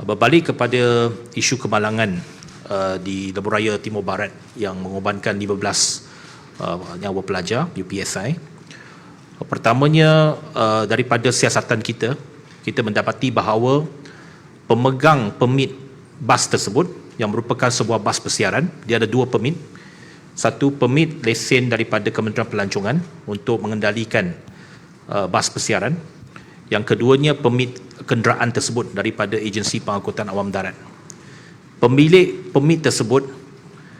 Berbalik kepada isu kemalangan uh, di Lebuh Raya Timur Barat yang mengorbankan 15 uh, nyawa pelajar UPSI. Pertamanya uh, daripada siasatan kita, kita mendapati bahawa pemegang permit bas tersebut yang merupakan sebuah bas persiaran, dia ada dua permit. Satu permit lesen daripada Kementerian Pelancongan untuk mengendalikan uh, bas persiaran. Yang keduanya permit kenderaan tersebut daripada agensi pengangkutan awam darat. Pemilik permit tersebut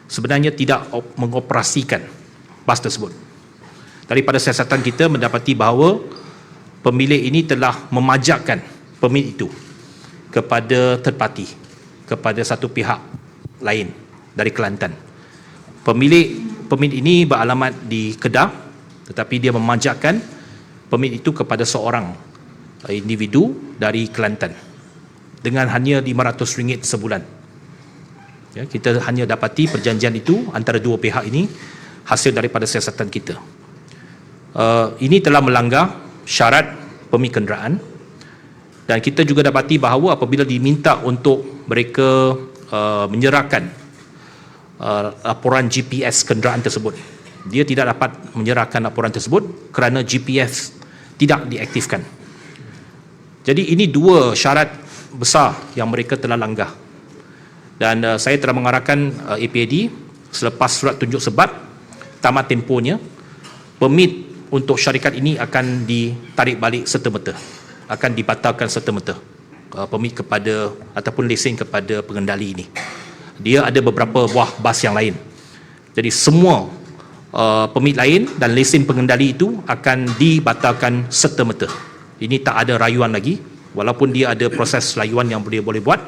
sebenarnya tidak op- mengoperasikan bas tersebut. Daripada siasatan kita mendapati bahawa pemilik ini telah memajakkan permit itu kepada third party, kepada satu pihak lain dari Kelantan. Pemilik permit ini beralamat di Kedah tetapi dia memajakkan permit itu kepada seorang individu dari Kelantan dengan hanya RM500 sebulan. Ya, kita hanya dapati perjanjian itu antara dua pihak ini hasil daripada siasatan kita. Uh, ini telah melanggar syarat permit kenderaan dan kita juga dapati bahawa apabila diminta untuk mereka uh, menyerahkan uh, laporan GPS kenderaan tersebut dia tidak dapat menyerahkan laporan tersebut kerana GPS tidak diaktifkan jadi ini dua syarat besar yang mereka telah langgar dan uh, saya telah mengarahkan uh, APAD selepas surat tunjuk sebab tamat tempohnya permit untuk syarikat ini akan ditarik balik serta-merta akan dibatalkan serta-merta uh, permit kepada ataupun lesen kepada pengendali ini. Dia ada beberapa buah bas yang lain. Jadi semua uh, permit lain dan lesen pengendali itu akan dibatalkan serta-merta ini tak ada rayuan lagi. Walaupun dia ada proses rayuan yang dia boleh buat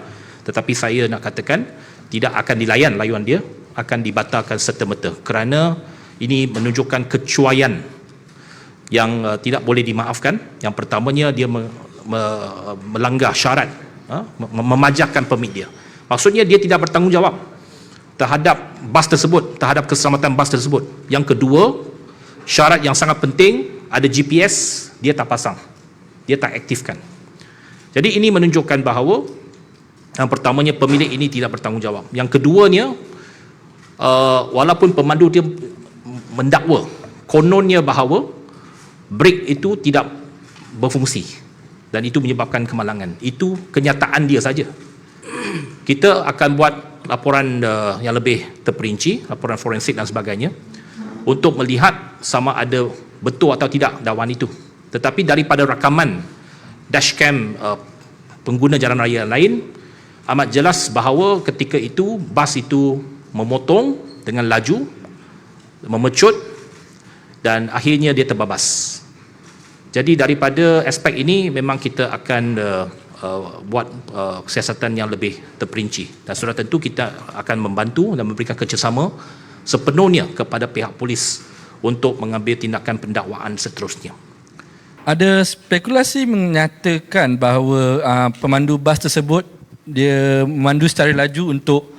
tetapi saya nak katakan tidak akan dilayan layuan dia akan dibatalkan serta-merta. Kerana ini menunjukkan kecuaian yang uh, tidak boleh dimaafkan. Yang pertamanya dia me, me, melanggar syarat uh, memajakkan permit dia. Maksudnya dia tidak bertanggungjawab terhadap bas tersebut terhadap keselamatan bas tersebut. Yang kedua syarat yang sangat penting ada GPS dia tak pasang dia tak aktifkan. Jadi ini menunjukkan bahawa yang pertamanya pemilik ini tidak bertanggungjawab. Yang keduanya uh, walaupun pemandu dia mendakwa kononnya bahawa brake itu tidak berfungsi dan itu menyebabkan kemalangan. Itu kenyataan dia saja. Kita akan buat laporan uh, yang lebih terperinci laporan forensik dan sebagainya untuk melihat sama ada betul atau tidak dakwaan itu tetapi daripada rakaman dashcam uh, pengguna jalan raya lain amat jelas bahawa ketika itu bas itu memotong dengan laju memecut dan akhirnya dia terbabas jadi daripada aspek ini memang kita akan uh, uh, buat uh, siasatan yang lebih terperinci dan sudah tentu kita akan membantu dan memberikan kerjasama sepenuhnya kepada pihak polis untuk mengambil tindakan pendakwaan seterusnya. Ada spekulasi menyatakan bahawa uh, pemandu bas tersebut dia memandu secara laju untuk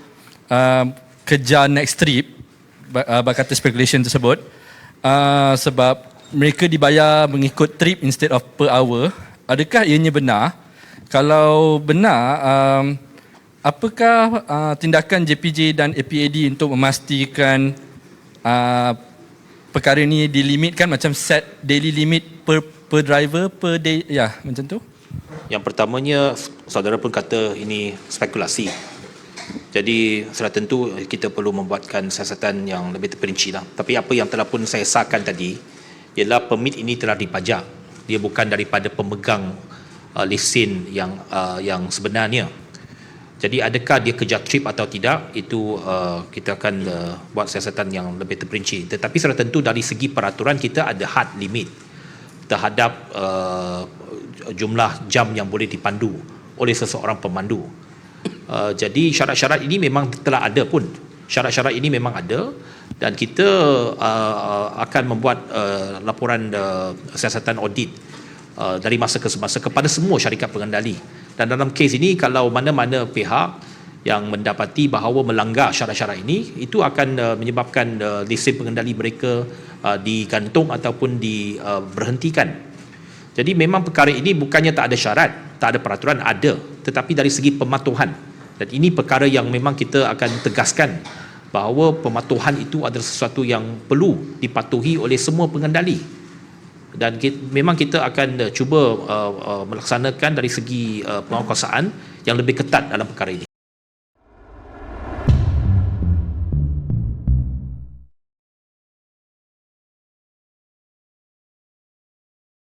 uh, kejar next trip uh, berkata speculation tersebut. Uh, sebab mereka dibayar mengikut trip instead of per hour. Adakah ianya benar? Kalau benar um, apakah uh, tindakan JPJ dan APAD untuk memastikan uh, perkara ini dilimitkan macam set daily limit per per driver per day ya macam tu Yang pertamanya saudara pun kata ini spekulasi. Jadi sudah tentu kita perlu membuatkan siasatan yang lebih terperinci lah. Tapi apa yang telah pun saya sahkan tadi ialah permit ini telah dipajak. Dia bukan daripada pemegang uh, lesen yang uh, yang sebenarnya. Jadi adakah dia kejar trip atau tidak itu uh, kita akan uh, buat siasatan yang lebih terperinci. Tetapi sudah tentu dari segi peraturan kita ada hard limit terhadap uh, jumlah jam yang boleh dipandu oleh seseorang pemandu. Uh, jadi syarat-syarat ini memang telah ada pun. Syarat-syarat ini memang ada dan kita uh, akan membuat uh, laporan uh, siasatan audit uh, dari masa ke semasa kepada semua syarikat pengendali. Dan dalam kes ini kalau mana-mana pihak yang mendapati bahawa melanggar syarat-syarat ini itu akan uh, menyebabkan uh, lesen pengendali mereka uh, digantung ataupun diberhentikan. Uh, Jadi memang perkara ini bukannya tak ada syarat, tak ada peraturan, ada. Tetapi dari segi pematuhan. Dan ini perkara yang memang kita akan tegaskan bahawa pematuhan itu adalah sesuatu yang perlu dipatuhi oleh semua pengendali. Dan kita, memang kita akan uh, cuba uh, uh, melaksanakan dari segi uh, penguasaan yang lebih ketat dalam perkara ini